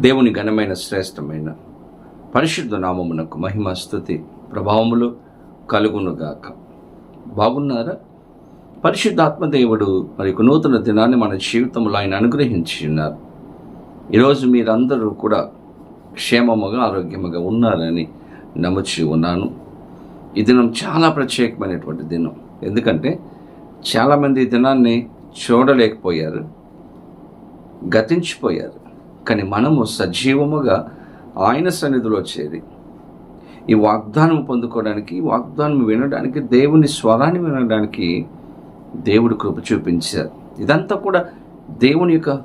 దేవుని ఘనమైన శ్రేష్టమైన పరిశుద్ధ నామమునకు మహిమ స్థుతి ప్రభావములు కలుగునుగాక బాగున్నారా? పరిశుద్ధాత్మ దేవుడు మరి నూతన దినాన్ని మన జీవితంలో ఆయన అనుగ్రహించి ఉన్నారు. ఈరోజు మీరందరూ కూడా క్షేమముగా ఆరోగ్యముగా ఉన్నారని నమ్ముచి ఉన్నాను. ఈ దినం చాలా ప్రత్యేకమైనటువంటి దినం. ఎందుకంటే చాలామంది ఈ దినాన్ని చూడలేకపోయారు గతించిపోయారు. కానీ మనము సజీవముగా ఆయన సన్నిధిలో చేరి ఈ వాగ్దానం పొందుకోవడానికి వాగ్దానం వినడానికి దేవుని స్వరాన్ని వినడానికి దేవుడు కృప చూపించారు. ఇదంతా కూడా దేవుని యొక్క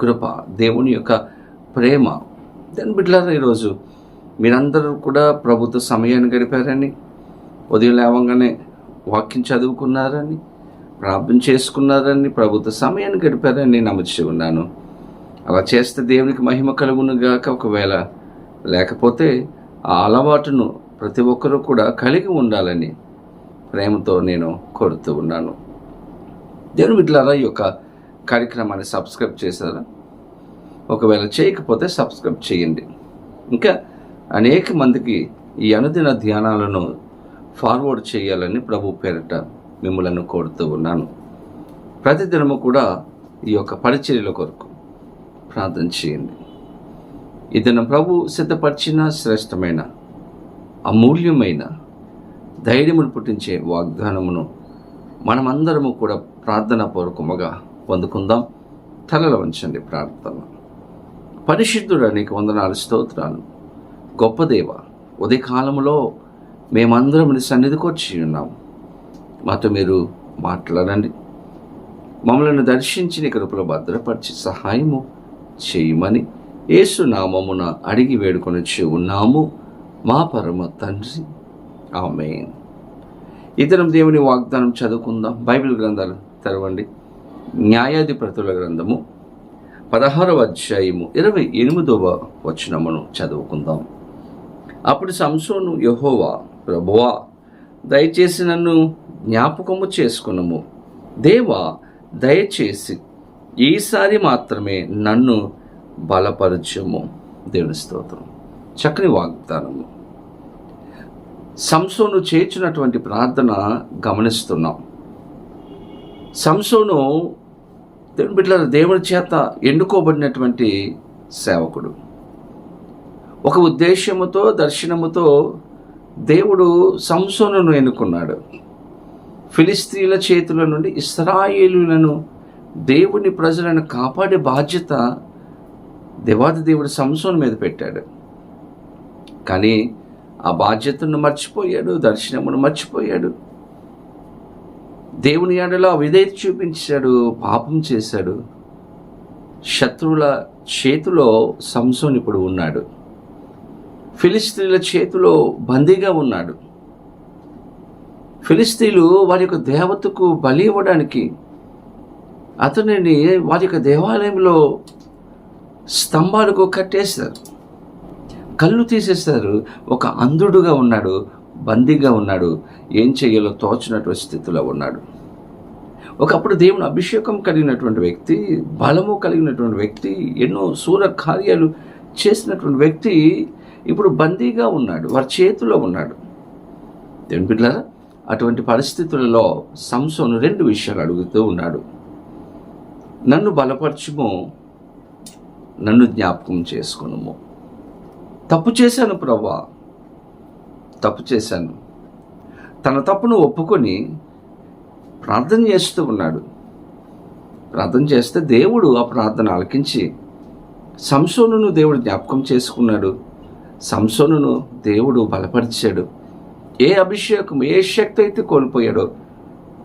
కృప దేవుని యొక్క ప్రేమ. దాని బిడ్డలారా ఈరోజు మీరందరూ కూడా ప్రభుత్వ సమయాన్ని గడిపారని ఉదయం లేవగానే వాక్యం చదువుకున్నారని ప్రార్థన చేసుకున్నారని ప్రభుత్వ సమయాన్ని గడిపారని నమ్ముచి ఉన్నాను. అలా చేస్తే దేవునికి మహిమ కలుగును గాక ఒకవేళ. లేకపోతే ఆ అలవాటును ప్రతి ఒక్కరూ కూడా కలిగి ఉండాలని ప్రేమతో నేను కోరుతూ ఉన్నాను. దేవుని బిడ్డలారా ఈ యొక్క కార్యక్రమాన్ని సబ్స్క్రైబ్ చేశారా? ఒకవేళ చేయకపోతే సబ్స్క్రైబ్ చేయండి. ఇంకా అనేక మందికి ఈ అనుదిన ధ్యానాలను ఫార్వర్డ్ చేయాలని ప్రభు పేరిట మిమ్మలను కోరుతూ ఉన్నాను. ప్రతిదినము కూడా ఈ యొక్క పరిచర్యల కొరకు. ప్రార్థన చేయండి. ఇతను ప్రభు సిద్ధపరిచిన శ్రేష్టమైన అమూల్యమైన ధైర్యమును పుట్టించే వాగ్దానమును మనమందరము కూడా ప్రార్థన పూర్వకముగా పొందుకుందాం. తలల వంచండి ప్రార్థన. పరిశుద్ధుడు నీకు వందనాలు స్తోత్రాలు. గొప్ప దేవ ఉదయకాలంలో మేమందరం నీ సన్నిధికి వచ్చి ఉన్నాం. మాతో మీరు మాట్లాడండి. మమ్మల్ని దర్శించి నీ కృపలో భద్రపరిచి సహాయము చేయమని ఏసునామమున అడిగి వేడుకొని ఉన్నాము. మా పరమ తండ్రి. ఆమె ఇతరం దేవుని వాగ్దానం చదువుకుందాం. బైబిల్ గ్రంథాలు తెరవండి. న్యాయాధిపతుల గ్రంథము పదహారవ అధ్యాయము ఇరవై ఎనిమిదవ వచనమును చదువుకుందాం. అప్పుడు సంసోను యహోవా ప్రభువా దయచేసి నన్ను జ్ఞాపకము చేసుకునము. దేవా దయచేసి ఈసారి మాత్రమే నన్ను బలపరచుము. దేవుని స్తోత్రం. చక్కని వాగ్దానము. సంసోను చేర్చినటువంటి ప్రార్థన గమనిస్తున్నాం. సంసోను దేవుని బిడ్డల దేవుని చేత ఎన్నుకోబడినటువంటి సేవకుడు. ఒక ఉద్దేశముతో దర్శనముతో దేవుడు సంసోనును ఎన్నుకున్నాడు. ఫిలిస్తీన్ల చేతుల నుండి ఇస్రాయేలులను దేవుని ప్రజలను కాపాడే బాధ్యత దేవాది దేవుడు సంసోన్ మీద పెట్టాడు. కానీ ఆ బాధ్యతను మర్చిపోయాడు దర్శనమును మర్చిపోయాడు. దేవుని ఆడలో విధేయత చూపించాడు పాపం చేశాడు. శత్రువుల చేతిలో సంసోన్ ఇప్పుడు ఉన్నాడు. ఫిలిస్తీన్ల చేతిలో బందీగా ఉన్నాడు. ఫిలిస్తీన్లు వారి యొక్క దేవతకు బలి ఇవ్వడానికి అతనిని వారి యొక్క దేవాలయంలో స్తంభాలకు కట్టేశారు కళ్ళు తీసేశారు ఒక అంధుడుగా ఉన్నాడు బందీగా ఉన్నాడు ఏం చేయాలో తోచినటువంటి స్థితిలో ఉన్నాడు. ఒకప్పుడు దేవుని అభిషేకం కలిగినటువంటి వ్యక్తి బలము కలిగినటువంటి వ్యక్తి ఎన్నో సూర కార్యాలు చేసినటువంటి వ్యక్తి ఇప్పుడు బందీగా ఉన్నాడు వారి చేతిలో ఉన్నాడు. దేవుని బిడ్డలారా అటువంటి పరిస్థితులలో సంసోను రెండు విషయాలు అడుగుతూ ఉన్నాడు. నన్ను బలపరచుము నన్ను జ్ఞాపకం చేసుకునుము. తప్పు చేశాను ప్రభా తప్పు చేశాను. తన తప్పును ఒప్పుకొని ప్రార్థన చేస్తూ ఉన్నాడు. ప్రార్థన చేస్తే దేవుడు ఆ ప్రార్థన ఆలకించి సంసోనును దేవుడు జ్ఞాపకం చేసుకున్నాడు. సంసోనును దేవుడు బలపరిచాడు. ఏ అభిషేకం ఏ శక్తి అయితే కోల్పోయాడో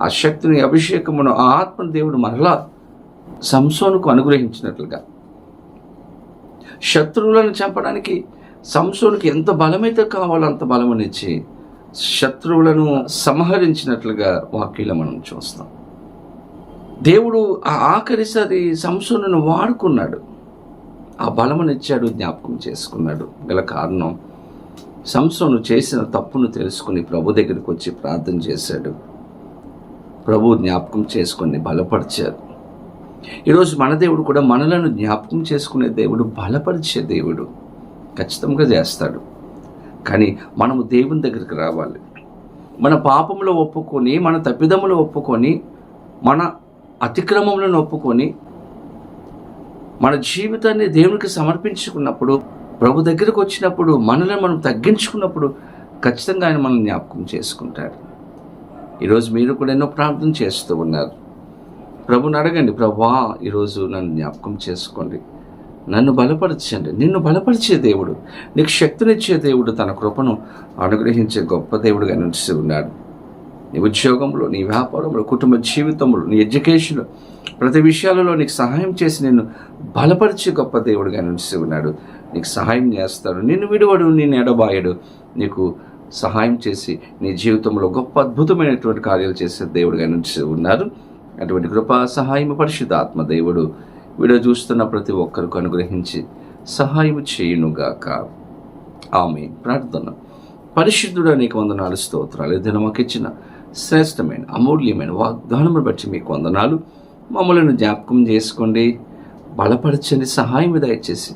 ఆ శక్తిని అభిషేకమును ఆ ఆత్మను దేవుడు మరలా సంసోనుకు అనుగ్రహించినట్లుగా. శత్రువులను చంపడానికి సంసోనుకి ఎంత బలమైతే కావాలో అంత బలమనిచ్చి శత్రువులను సంహరించినట్లుగా వాక్యలో మనం చూస్తాం. దేవుడు ఆ ఆఖరిసారి సంసోనును వాడుకున్నాడు. ఆ బలమునిచ్చాడు జ్ఞాపకం చేసుకున్నాడు. గల కారణం సంసోను చేసిన తప్పును తెలుసుకుని ప్రభు దగ్గరికి వచ్చి ప్రార్థన చేశాడు. ప్రభు జ్ఞాపకం చేసుకొని బలపరిచారు ఈరోజు మన దేవుడు కూడా మనలను జ్ఞాపకం చేసుకునే దేవుడు బలపరిచే దేవుడు. ఖచ్చితంగా చేస్తాడు. కానీ మనము దేవుని దగ్గరికి రావాలి. మన పాపములు ఒప్పుకొని మన తప్పిదములు ఒప్పుకొని మన అతిక్రమములను ఒప్పుకొని మన జీవితాన్ని దేవునికి సమర్పించుకున్నప్పుడు ప్రభు దగ్గరకు వచ్చినప్పుడు మనల్ని మనం తగ్గించుకున్నప్పుడు ఖచ్చితంగా ఆయన మనల్ని జ్ఞాపకం చేసుకుంటాడు. ఈరోజు మీరు కూడా ఎన్నో ప్రార్థన చేస్తూ ఉన్నారు. ప్రభుని అడగండి ప్రభా ఈరోజు నన్ను జ్ఞాపకం చేసుకోండి. నన్ను బలపరచండి. నిన్ను బలపరిచే దేవుడు నీకు శక్తినిచ్చే దేవుడు తన కృపను అనుగ్రహించే గొప్ప దేవుడుగా నిలిచి ఉన్నాడు. నీ ఉద్యోగంలో నీ వ్యాపారంలో కుటుంబ జీవితంలో నీ ఎడ్యుకేషన్లో ప్రతి విషయాలలో నీకు సహాయం చేసి నిన్ను బలపరిచే గొప్ప దేవుడుగా నిలిచి ఉన్నాడు. నీకు సహాయం చేస్తాడు. నిన్ను విడువడు నిన్ను ఎడబాయడు. నీకు సహాయం చేసి నీ జీవితంలో గొప్ప అద్భుతమైనటువంటి కార్యాలు చేసే దేవుడుగా నిలిచి ఉన్నారు అటువంటి కృప సహాయం పరిశుద్ధాత్మ దేవుడు వీడియో చూస్తున్న ప్రతి ఒక్కరికి అనుగ్రహించి సహాయం చేయునుగాక. ఆమె ప్రార్థన. పరిశుద్ధుడు నీకు వందనాలు స్తోత్రాలు. ఏదైనా మాకు ఇచ్చిన శ్రేష్టమైన అమూల్యమైన వాగ్దానమును బట్టి మీకు వందనాలు. మమ్మల్ని జ్ఞాపకం చేసుకోండి. బలపరచండి. సహాయం దయచేసి.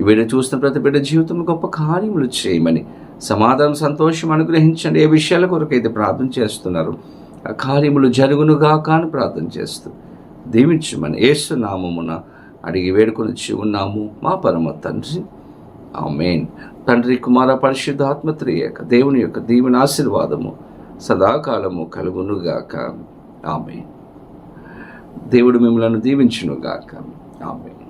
ఈ వీడియో చూస్తున్న ప్రతి బిడ్డ జీవితం గొప్ప కార్యములు చేయమని సమాధానం సంతోషం అనుగ్రహించండి. ఏ విషయాల కొరకు అయితే ప్రార్థన చేస్తున్నారు కార్యములు జరుగునుగాక అని ప్రార్థన చేస్తూ దీవించమని యేసు నామమున అడిగి వేడుకొని ఉన్నాము. మా పరమ తండ్రి. ఆమెన్. తండ్రి కుమార పరిశుద్ధాత్మ త్రియేక దేవుని యొక్క దీవెన ఆశీర్వాదము సదాకాలము కలుగునుగాక. ఆమె దేవుడు మిమ్మలను దీవించునుగాక. ఆమె